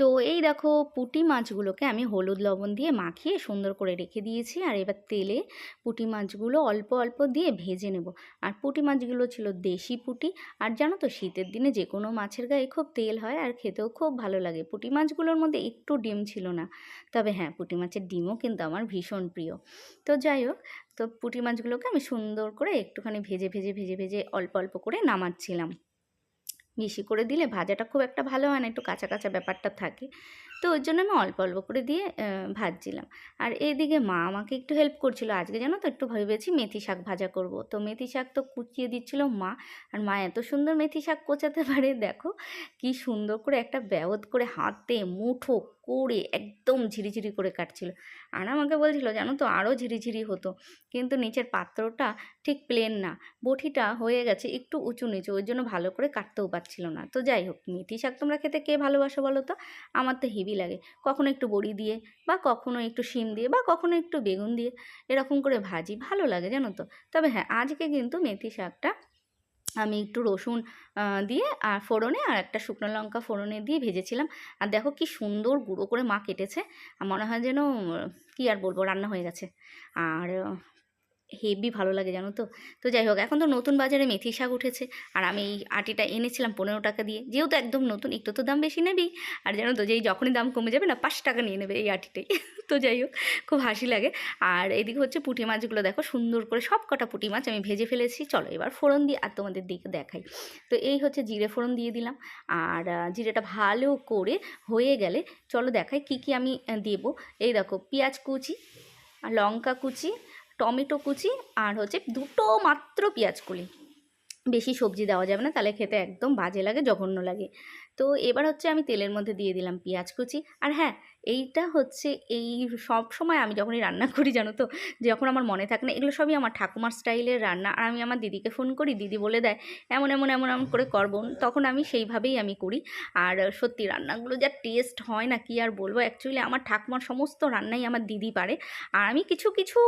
তো এই দেখো পুঁটি মাছগুলোকে আমি হলুদ লবণ দিয়ে মাখিয়ে সুন্দর করে রেখে দিয়েছি। আর এবার তেলে পুঁটি মাছগুলো অল্প অল্প দিয়ে ভেজে নেব। আর পুঁটি মাছগুলো ছিল দেশি পুঁটি। আর জানো তো শীতের দিনে যে কোনো মাছের গায়ে খুব তেল হয় আর খেতেও খুব ভালো লাগে। পুঁটি মাছগুলোর মধ্যে একটু ডিম ছিল না। তবে হ্যাঁ পুঁটি মাছের ডিমও কিন্তু আমার ভীষণ প্রিয়। তো যাই হোক, তো পুঁটি মাছগুলোকে আমি সুন্দর করে একটুখানি ভেজে ভেজে ভেজে ভেজে অল্প অল্প করে নামাচ্ছিলাম। বেশি করে দিলে ভাজাটা খুব একটা ভালো হয় না, একটু কাঁচা কাঁচা ব্যাপারটা থাকে। তো ওর জন্য আমি অল্প অল্প করে দিয়ে ভাজছিলাম। আর এদিকে মা আমাকে একটু হেল্প করছিল। আজকে জানো তো একটু ভেবেছি মেথি শাক ভাজা করব। তো মেথি শাক তো কুচিয়ে দিচ্ছিল মা। আর মা এত সুন্দর মেথি শাক কোচাতে পারে, দেখো। কি সুন্দর করে একটা ব্যাবত করে হাতে মুঠো করে একদম ঝিরিঝিরি করে কাটছিল। আর আমাকে বলছিল, জানো তো আরও ঝিরিঝিরি হতো। কিন্তু নিচের পাত্রটা ঠিক প্লেন না। বটিটা হয়ে গেছে একটু উঁচু নিচু। ওই জন্য ভালো করে কাটতেও পারছিল না। তো যাই হোক, মেথি শাক তোমরা খেতে কে ভালোবাসো বলো তো? আমার তো হেভি লাগে। কখনো একটু বড়ি দিয়ে বা কখনো একটু শিম দিয়ে বা কখনো একটু বেগুন দিয়ে এরকম করে ভাজি। ভালো লাগে, জানো তো? তবে হ্যাঁ আজকে কিন্তু মেথি শাকটা আমি একটু রসুন দিয়ে আর ফোড়নে আর একটা শুকনো লঙ্কা ফোড়নে দিয়ে ভেজেছিলাম। আর দেখো কি সুন্দর গুঁড়ো করে মা কেটেছে। আর মনে হয় যেন, কী আর বলব, রান্না হয়ে গেছে। আর হেভি ভালো লাগে, জানো তো? তো যাই হোক, এখন তো নতুন বাজারে মেথি শাক উঠেছে, আর আমি এই আটিটা এনেছিলাম পনেরো টাকা দিয়ে। যেহেতু একদম নতুন, একটু তো দাম বেশি নেবেই। আর জানো তো, যেই যখনই দাম কমে যাবে না, পাঁচ টাকা নিয়ে নেবে এই আটিটাই। তো যাই হোক, খুব হাসি লাগে। আর এদিকে হচ্ছে পুঁটি মাছগুলো দেখো, সুন্দর করে সব কটা পুঁটি মাছ আমি ভেজে ফেলেছি। চলো এবার ফোড়ন দিয়ে আর তোমাদের দিকে দেখাই। তো এই হচ্ছে জিরে ফোড়ন দিয়ে দিলাম। আর জিরেটা ভালো করে হয়ে গেলে চলো দেখাই কি কি আমি দেবো। এই দেখো, পেঁয়াজ কুচি, লঙ্কা কুচি টমেটো কুচি আর হচ্ছে দুটো মাত্র পেঁয়াজ কুলি। বেশি সবজি দেওয়া যাবে না, তাহলে খেতে একদম বাজে লাগে, জঘন্য লাগে। তো এবার হচ্ছে আমি তেলের মধ্যে দিয়ে দিলাম পেঁয়াজ কুচি। আর হ্যাঁ এইটা হচ্ছে এই সব সময় আমি যখনই রান্না করি, জানো তো, যখন আমার মনে থাকে না, এগুলো সবই আমার ঠাকুমার স্টাইলের রান্না। আর আমি আমার দিদিকে ফোন করি, দিদি বলে দেয়, এমন এমন এমন এমন করে করব। তখন আমি সেইভাবেই আমি করি। আর সত্যি রান্নাগুলো যা টেস্ট হয় না কি আর বলব অ্যাকচুয়ালি আমার ঠাকুমার সমস্ত রান্নাই আমার দিদি পারে। আর আমি কিছু কিছু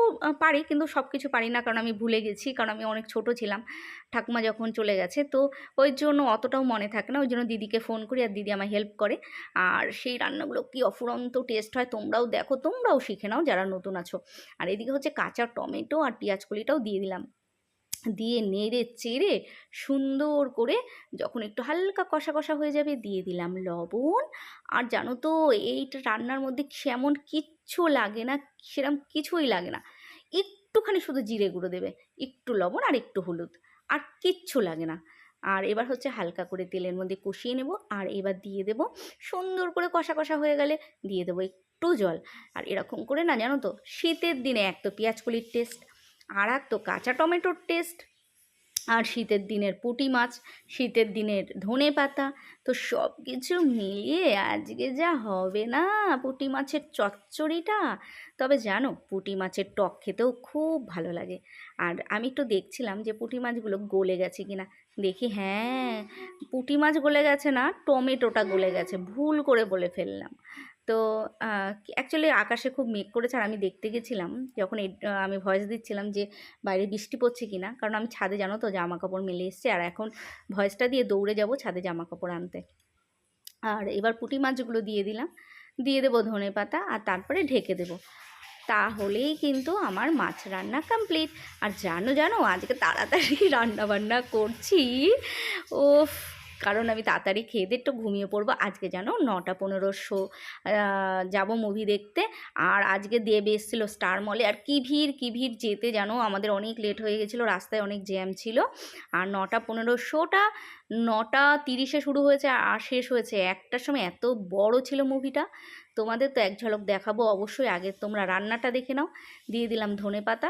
পারি, কিন্তু সব কিছু পারি না, কারণ আমি ভুলে গেছি, কারণ আমি অনেক ছোট ছিলাম। ঠাকুমা যখন চলে গেছে, তো ওই জন্য অতটাও মনে থাকে না, ওই জন্য দিদিকে ফোন করি, আর দিদি আমায় হেল্প করে। আর সেই রান্নাগুলো কি অফুরন্ত টেস্ট হয়, তোমরাও দেখো, তোমরাও শিখে নাও যারা নতুন আছো। আর এদিকে হচ্ছে কাঁচা টমেটো আর পেঁয়াজ কলিটাও দিয়ে দিলাম। দিয়ে নেড়ে চেড়ে সুন্দর করে যখন একটু হালকা কষা কষা হয়ে যাবে, দিয়ে দিলাম লবণ। আর জানো তো, এইটা রান্নার মধ্যে সেমন কিচ্ছু লাগে না সেরকম কিছুই লাগে না। একটুখানি শুধু জিরে গুঁড়ো দেবে, একটু লবণ আর একটু হলুদ, আর কিচ্ছু লাগে না। আর এবার হচ্ছে হালকা করে তেলের মধ্যে কষিয়ে নেব আর এবার দিয়ে দেব সুন্দর করে কষা কষা হয়ে গেলে দিয়ে দেবো একটু জল। আর এরকম করে না জানো তো, শীতের দিনে এক তো পেঁয়াজ কলির টেস্ট আর এক তো কাঁচা টমেটোর টেস্ট আর শীতের দিনের পুঁটি মাছ, শীতের দিনের ধনে পাতা, তো সব কিছু মিলিয়ে আজকে যা হবে না পুঁটি মাছের চচ্চড়িটা। তবে জানো, পুঁটি মাছের টক খেতেও খুব ভালো লাগে। আর আমি একটু দেখছিলাম যে পুঁটি মাছগুলো গলে গেছে কিনা। দেখি হ্যাঁ পুঁটি মাছ গলে গেছে না, টমেটোটা গলে গেছে। ভুল করে বলে ফেললাম। তো অ্যাকচুয়ালি আকাশে খুব মেঘ করেছে আর আমি দেখতে গেছিলাম যখন আমি ভয়েস দিচ্ছিলাম যে বাইরে বৃষ্টি পড়ছে কি না কারণ আমি ছাদে জানো তো জামা কাপড় মেলে এসছে আর এখন ভয়েসটা দিয়ে দৌড়ে যাব ছাদে জামা কাপড় আনতে। আর এবার পুঁটি মাছগুলো দিয়ে দিলাম, দিয়ে দেবো ধনে পাতা আর তারপরে ঢেকে দেবো। তাহলেই কিন্তু আমার মাছ রান্না কমপ্লিট আর জানো জানো, আজকে তাড়াতাড়ি রান্না বান্না করছি ওফ কারণ আমি তাড়াতাড়ি খেয়ে দিয়ে একটু ঘুমিয়ে পড়ব। আজকে যেন নটা পনেরো শো যাব মুভি দেখতে। আর আজকে দেব এসেছিল স্টার মলে আর কি ভিড় কি ভিড় যেতে যেন আমাদের অনেক লেট হয়ে গেছিল, রাস্তায় অনেক জ্যাম ছিল। আর নটা পনেরো শোটা নটা তিরিশে শুরু হয়েছে আর শেষ হয়েছে। একটার সময় এত বড় ছিল মুভিটা তোমাদের তো এক ঝলক দেখাবো। অবশ্যই আগে তোমরা রান্নাটা দেখে নাও। দিয়ে দিলাম ধনে পাতা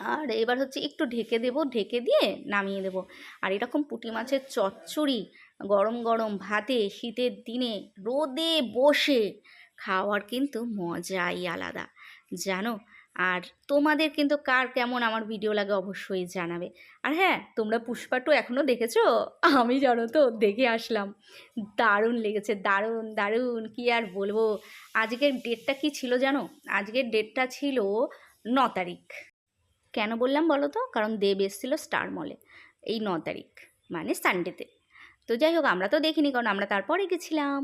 আর এবার হচ্ছে একটু ঢেকে দেবো, ঢেকে দিয়ে নামিয়ে দেবো। আর এরকম পুঁটি মাছের চচ্চড়ি গরম গরম ভাতে শীতের দিনে রোদে বসে খাওয়ার কিন্তু মজাই আলাদা, জানো? আর তোমাদের কিন্তু কার কেমন আমার ভিডিও লাগে অবশ্যই জানাবে। আর হ্যাঁ তোমরা পুষ্পাটু এখনও দেখেছ? আমি জানো তো, দেখে আসলাম। দারুণ লেগেছে, দারুণ দারুণ, কি আর বলব? আজকের ডেটটা কি ছিল জানো? আজকের ডেটটা ছিল ন তারিখ। কেন বললাম বলো তো? কারণ দেব এসেছিল স্টার মলে এই ন তারিখ মানে সানডেতে তো। যাই হোক, আমরা তো দেখিনি, কারণ আমরা তারপরে গেছিলাম।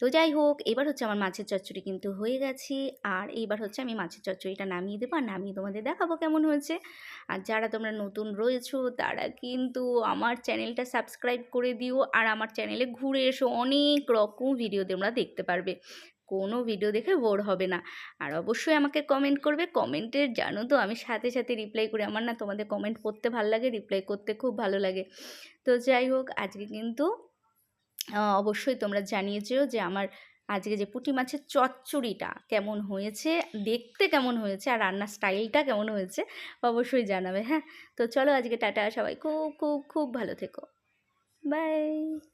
তো যাই হোক, এবার হচ্ছে আমার মাছের চচ্চড়ি কিন্তু হয়ে গেছে। আর এইবার হচ্ছে আমি মাছের চচ্চড়িটা নামিয়ে দেবো, আর নামিয়ে তোমাদের দেখাবো কেমন হয়েছে। আর যারা তোমরা নতুন রয়েছো, তারা কিন্তু আমার চ্যানেলটা সাবস্ক্রাইব করে দিও। আর আমার চ্যানেলে ঘুরে এসো, অনেক রকম ভিডিও তোমরা দেখতে পারবে। কোনো ভিডিও দেখে বোর হবে না। আর অবশ্যই আমাকে কমেন্ট করবে। কমেন্টের জানো তো, আমি সাথে সাথে রিপ্লাই করি। আমার না তোমাদের কমেন্ট পড়তে ভালো লাগে রিপ্লাই করতে খুব ভালো লাগে। তো যাই হোক, আজকে কিন্তু অবশ্যই তোমরা জানিয়েছো যে আমার আজকে যে পুঁটি মাছের চচ্চড়িটা কেমন হয়েছে, দেখতে কেমন হয়েছে, আর রান্নার স্টাইলটা কেমন হয়েছে, অবশ্যই জানাবে হ্যাঁ? তো চলো আজকে টাটা, সবাই খুব খুব খুব ভালো থেকো। বাই